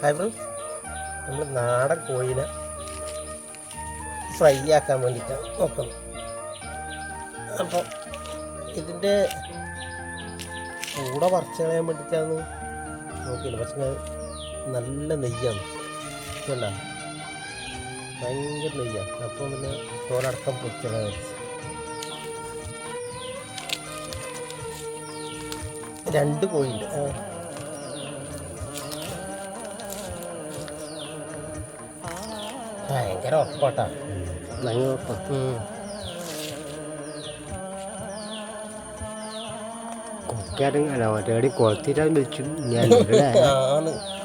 Hi friends നമ്മൾ നാടൻ കോഴിനെ ഫ്രൈ ആക്കാൻ വേണ്ടിയിട്ടാണ് നോക്കുന്നത് അപ്പോൾ ഇതിന്റെ കൂടെ വറച്ച് കളയാൻ വേണ്ടിയിട്ടാണ് നോക്കിയില്ല പക്ഷേ നല്ല നെയ്യാണ്. ഇതല്ല ഭയങ്കര നെയ്യാണ്. അപ്പോൾ പിന്നെ തോലടക്കം വെച്ച് രണ്ട് കോഴിയുണ്ട്. ഭയങ്കര ഉറപ്പാട്ടാ. ഭയങ്കര ഉറപ്പാ. കൊക്കാരും അല്ല മറ്റേ കൊളത്തിട്ടാൻ വിളിച്ചു. ഞാൻ ആണ്.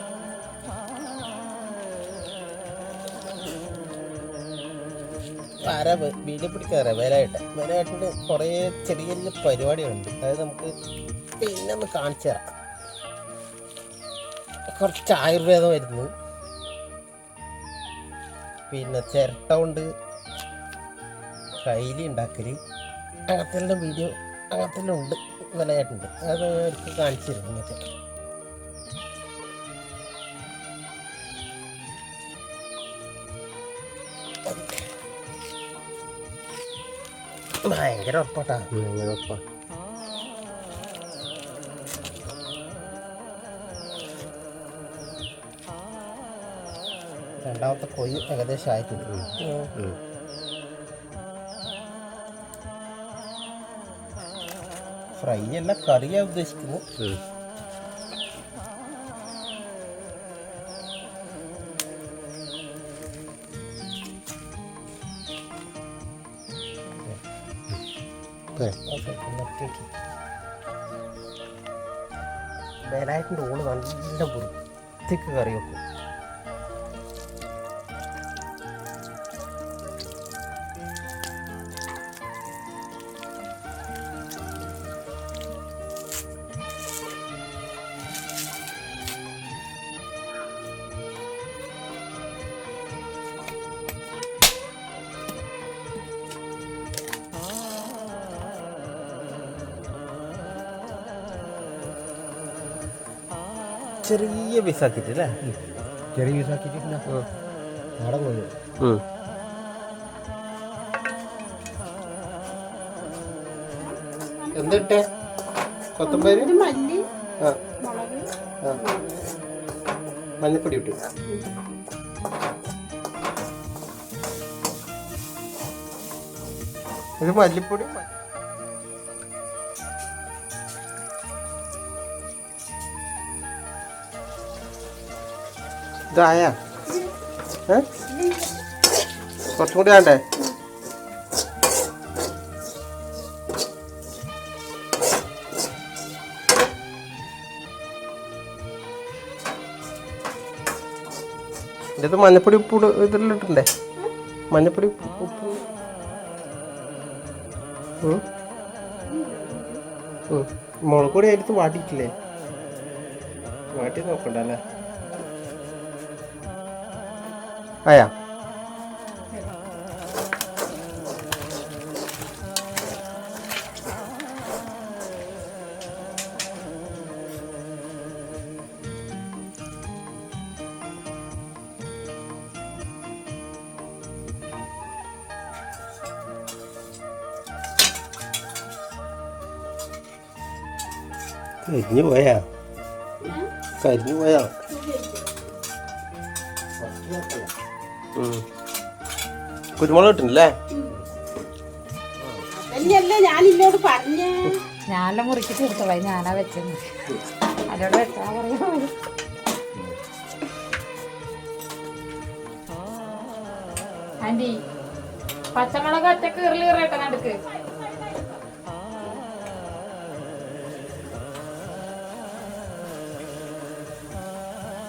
ആരാ വ- വീഡിയോ പിടിക്കാറാ വരായിട്ട് വരായിട്ടിന്റെ കുറേ ചെറിയ ചെറിയ പരിപാടികളുണ്ട്. അതായത് നമുക്ക് പിന്നെ ഒന്ന് കാണിച്ചു തരാം. കുറച്ച് ആയുർവേദം വരുന്നു. പിന്നെ ചിരട്ട കൊണ്ട് കൈലി ഉണ്ടാക്കൽ. അങ്ങനത്തെ വീഡിയോ അങ്ങനത്തെ ഉണ്ട് വിലയായിട്ടുണ്ട് അത് എനിക്ക് കാണിച്ചു തരും ഇങ്ങനത്തെ ഭയങ്കര ഉറപ്പാട്ടാ. ഭയങ്കര ഉറപ്പാ. രണ്ടാമത്തെ കൊയ്യ് ഏകദേശം ആയിട്ടുണ്ട്. ഫ്രൈ അല്ല കറിയാ ഉദ്ദേശിക്കുന്നു. വേലായിട്ടിന്റെ ഓൾ നല്ല വൃത്തിക്ക് കറി വെക്കും. ചെറിയ പീസാക്കിയിട്ട് അല്ലേ ചെറിയ പീസാക്കിയിട്ട് നാടൻ കോഴി ഉം. എന്തിട്ടെ? കൊത്തമ്പരി മല്ലി മഞ്ഞപ്പൊടി ഇട്ടു. ഇത് മല്ലിപ്പൊടി ഇതായ കുറച്ചും കൂടി വേണ്ടേ? ഇത് മഞ്ഞപ്പൊടി ഉപ്പ് ഇതിലിട്ടുണ്ടേ മഞ്ഞപ്പൊടി ഉപ്പ്. മുളക് പൊടി എടുത്ത് വാട്ടിയിട്ടില്ലേ വാട്ടി നോക്കണ്ട അല്ലേ? 아야. Cái như vậy à? Cái như vậy à? കുരുമുളക് ഇട്ടില്ലേ തന്നെയല്ലേ ഞാൻ ഇന്നോട് പറഞ്ഞ ഞാനെല്ലാം തീർത്തോളാം ഞാനാ വെച്ചത്. അതോടെ വെച്ചാ പറയാ ആന്റി പച്ചമുളക് ഒറ്റ കീറൽ കീറട്ടെ നടുക്ക്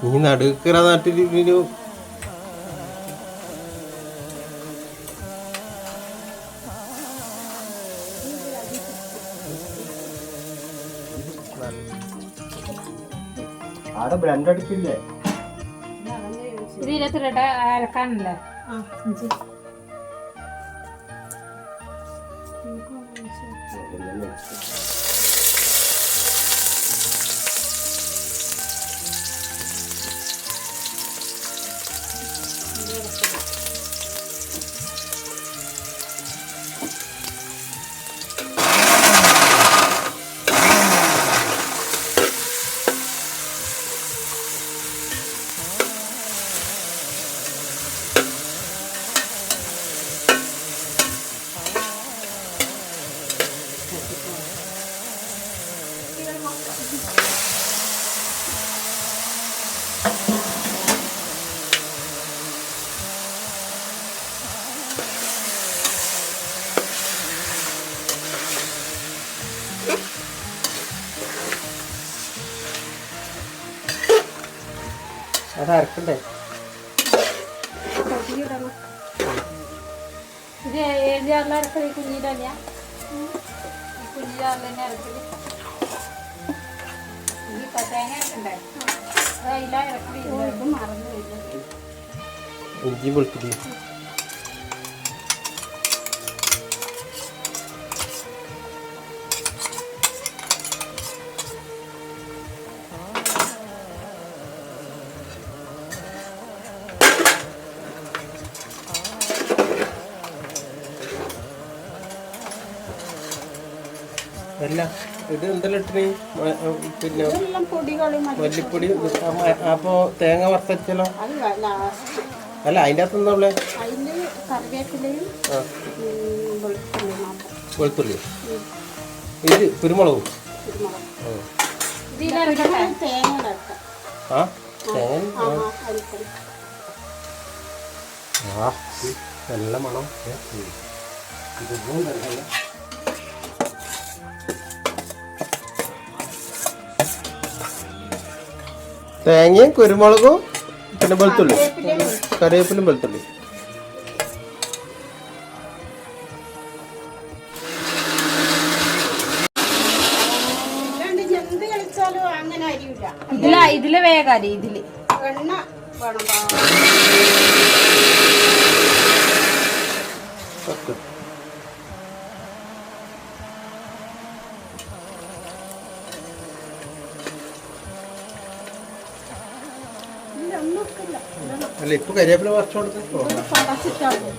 നീ നടുക്കറ നാട്ടിൽ ആടെ ബ്രണ്ട് അടിക്കില്ലേ? ഇത് ഇരുപത്തിരട്ടെ അരക്കാനല്ലേ ഇഞ്ചി. അത് അരക്കണ്ടേ? ഇത് ഏത് ചാറിലാണ് ഇറക്കൽ കുഞ്ഞിരല്ല കുഞ്ഞു ചാറിൽ തന്നെ ഇറക്കൽ ഈ തേങ്ങ ഇറക്കണ്ടേ അത് അതിലാ ഇറക്കൽ ഇത് മറന്നു കഴിഞ്ഞു ഇഞ്ചി വെളുത്തുള്ളി. അല്ല ഇത് എന്തെല്ലാം ഇട്ടിന്? പിന്നെ മല്ലിപ്പൊടി. അപ്പോ തേങ്ങ ലാസ്റ്റ്. അല്ല അതിന്റെ അകത്ത് എന്താ ഉള്ളത് വെളുത്തുള്ളി. ഇത് കുരുമുളകും? ആ. തേങ്ങ ആ നല്ല മണം. ഏ, തേങ്ങയും കുരുമുളകും പിന്നെ വെളുത്തുള്ളി. കറിവേപ്പിലും വെളുത്തുള്ളി. ഇതില വേഗം ഇതിൽ. എണ്ണ വേണം. അല്ല? ഇപ്പൊ കരിവേപ്പില കൊടുത്ത് പടച്ചിട്ടാവും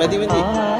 Ready, Wendy?